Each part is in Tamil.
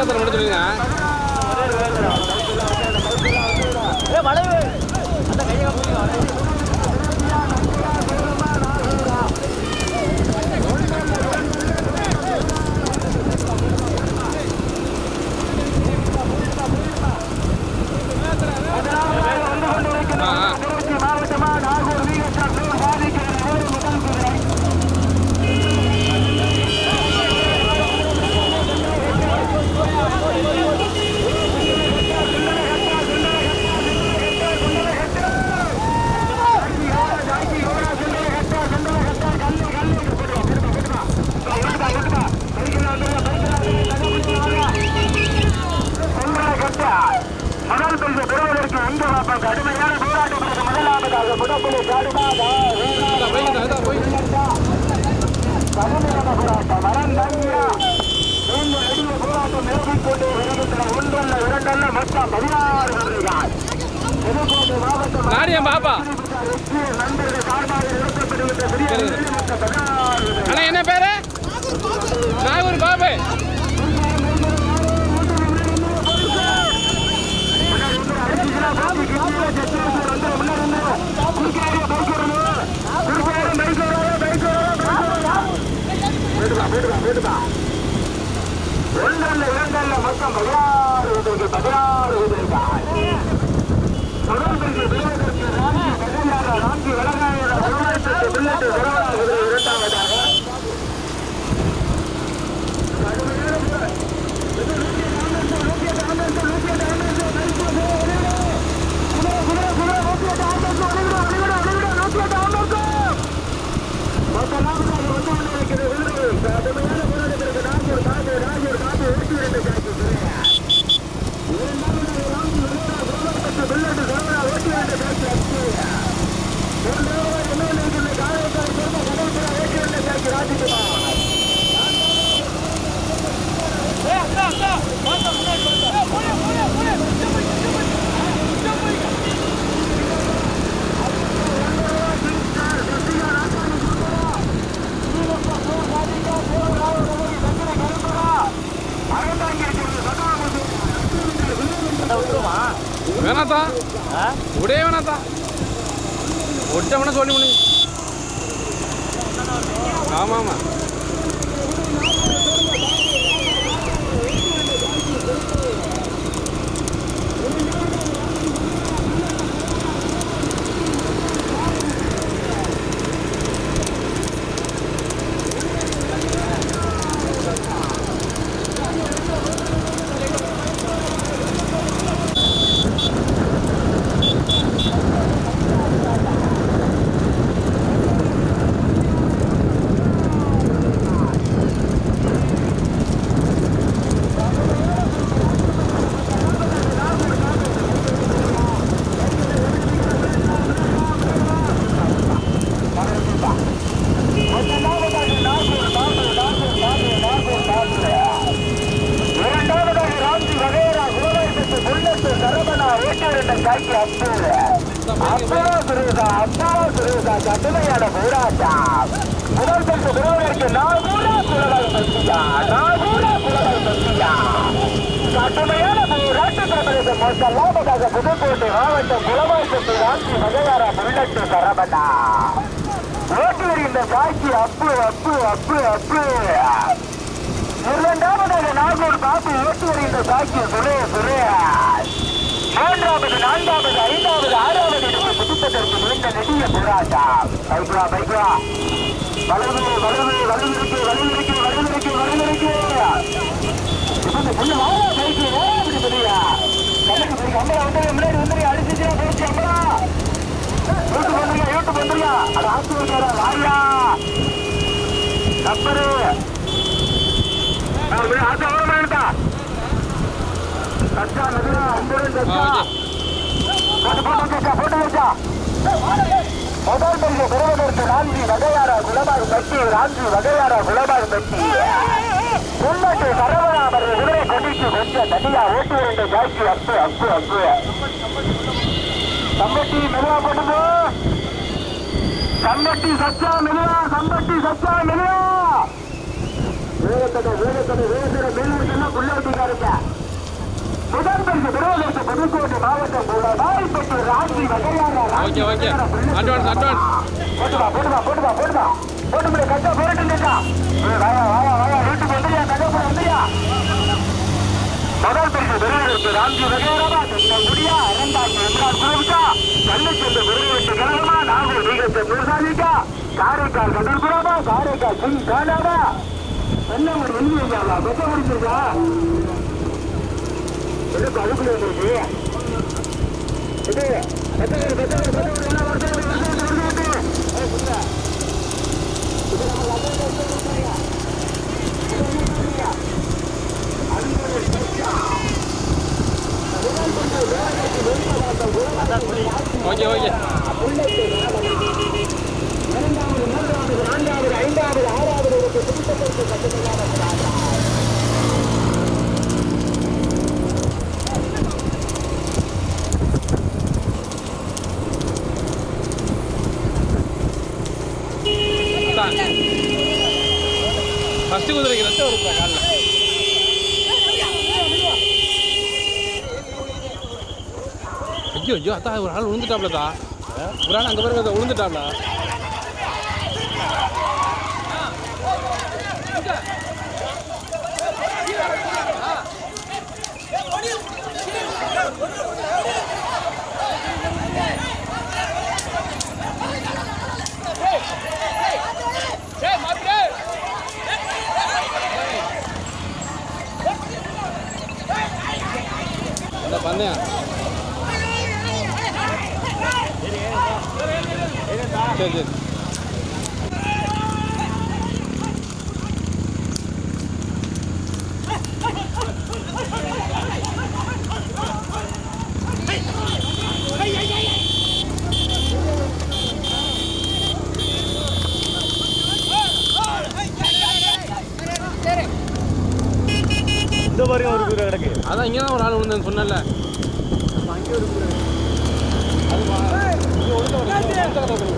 அதான் வேகத்தில் மட்டும் சொல்லுங்க. இரண்டல்ல மொத்தம் பதினாறு வருகிறார் புதுக்கோட்டை மாவட்டம் பாப்பா. வெற்றி நண்பர்கள் சார்பாக நடத்தப்படுகின்ற பெரிய கேளுங்க. மொத்தம் பதினாறு வருகிறார். அண்ணா என்ன பேரு? நாகூர் பாபு. ஒன்றல்ல உடைய வேணாத்தா ஒட்டவன சொல்லி முடியும் ஆமாம் ஆமாம் இரண்டாவதாக ராம்ஜி வகைரா குலவைப்பட்டு புல்லட்டு சரவணா ஓட்டியிருந்த காய்க்கு அப்பூர் அப்பா சுரேசா அப்பா சுரேசா கடுமையான போராட்டம் முதல் பரிசு பெறுவதற்கு நாகூரா குலவாய் சந்தியா நாகூரா குலவாய் சந்தியா கடுமையான போராட்டத்தில் புதுக்கோட்டை மாவட்டம் குலவாய்ப்பட்டு ராம்ஜி வகையாரா புல்லட்டு சரவணா ஓட்டியர் இந்த காட்சி அப்பு அப்பு அப்பு அப்பு இரண்டாவதாக நாகூர் பாப்பு ஓட்டு இந்த காட்சி சுரே சுரேஷ் மூன்றாவது நான்காவது ஐந்தாவது ஆறாவது இடத்தை புதுப்பதற்கு நீண்ட நெடிய போராட்டம் பைக்ரா பைக்ரா வலது வலது வலதுக்கு வலதுக்கு வலதுக்கு வலதுக்கு இப்படி புள்ள வாழ பைக்கு ஓடி பெரியா கண்ணுக்கு போய் கம்பளம் வந்து முன்னாடி வந்து அடிச்சுச்சா போச்சு அம்பளா யூட்டு வந்துருங்க யூட்டு வந்துருங்க அது வாயா நம்பரு கச்சா கச்சா போட்டு போட்டு போட்டு முதல் பரிசு பெறுவதற்கு வகையாரா குலபாய் பட்டி நான்கு வகையாரா பட்டி சரவணாமர் குதிரை கொண்டிட்டு கொஞ்சம் தனியா ஓட்டு இரண்டு ஜாக்கி அப்பு அப்பு அப்பு சம்பட்டி மெதுவா போட்டுப்போ சம்பட்டி சச்சா மெதுவா சம்பட்டி சச்சா மெதுவா. வேகத்தடை வேகத்தடை வேகத்தடை. மேலே புள்ளாட்டிக்காரு புதுக்கோட்டை மாவட்டம் வாய்ப்பட்டு ராஜி வகையான ஓகே ஓகே. அட்வான்ஸ் அட்வான்ஸ் போட்டுவா போட்டுவா போட்டுவா போட்டுவா. போட்டு முடிய கட்டா போட்டு வாயா வாயா வாயா. வீட்டுக்கு வந்துறியா தகப்ப வந்துறியா முதல் பரிசு பெறுவதற்கு ராம்ஜி வகையரவா தென்னம் முடியா இரண்டாம் என்றால் குருவிக்கா கண்ணுச்சென்று கழகமா நாகூர் நீகத்தை நூர்சாலிக்கா காரைக்கால் கடற்குறமா காரைக்கால் சிங் காலாவா என்ன ஒரு வெள்ளி வைக்காவா பெற்ற முடிச்சிருக்கா எது அதுக்குள்ள வந்துருக்கு? இது பெத்தவர் பெத்தவர் பெத்தவர் என்ன வருது வருது வருது வருது ஓகே ஓகே இரண்டாவது மூன்றாவது நான்காவது ஐந்தாவது ஆறாவது இடத்தை பிடித்ததற்கு கட்டுமையான ஃபஸ்ட்டு குதிரைக்கு ரத்தம் வருப்பா காலில். ஐயோ ஐயோ அத்தா ஒரு ஆள் விழுந்துட்டாப்லதா ஒரு ஆள் அங்கே பாருங்க விழுந்துட்டாப்ல அந்த சரி சரி இந்த பாருங்க ஒரு கிடக்கு. அதான் இங்கே தான் ஒரு ஆள் விழுந்தேன்னு சொன்னல Gracias.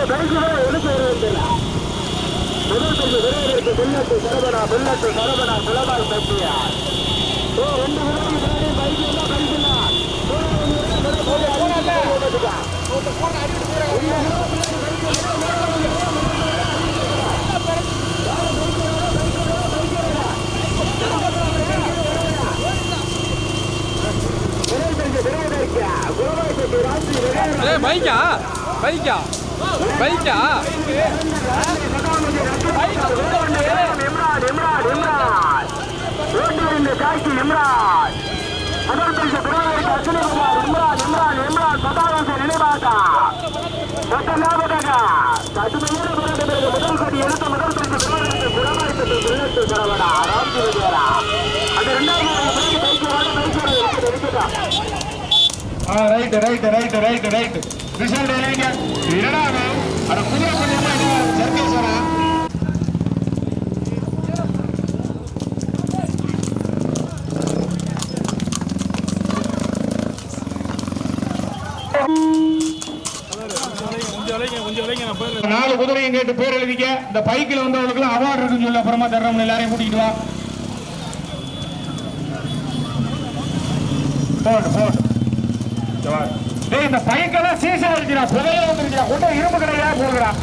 இரண்டு பரிசுகளை எடுத்து வருகின்றன முதல் பரிசு வருவதற்கு பின்னட்டு சரபனா பின்னட்டு சரபனா குலபால் சத்தியார் ஓ ரெண்டு வினாடி முன்னாடி பரிசு என்ன பரிசு ஏ பைக்கா பைக்கா பைக்கா? Right right right right right right result எழுதிங்க என்னடா அவன்? அட குதிரை பண்ணியமா சர்க்கேஸ்வரா நாலு குதிரையும் கேட்டு பேர் எழுதிக்க இந்த பைக்கில் வந்தவங்களுக்கு அவார்டு இருக்குன்னு சொல்லி அப்புறமா தர்றோம் எல்லாரையும் கூட்டிட்டு வா போட்டு போட்டு இந்த பையன் சீசன் அடிக்கிறா புதையில வந்துருக்கிறா ஒன்றும் இரும்பு கடையா போடுகிறான்.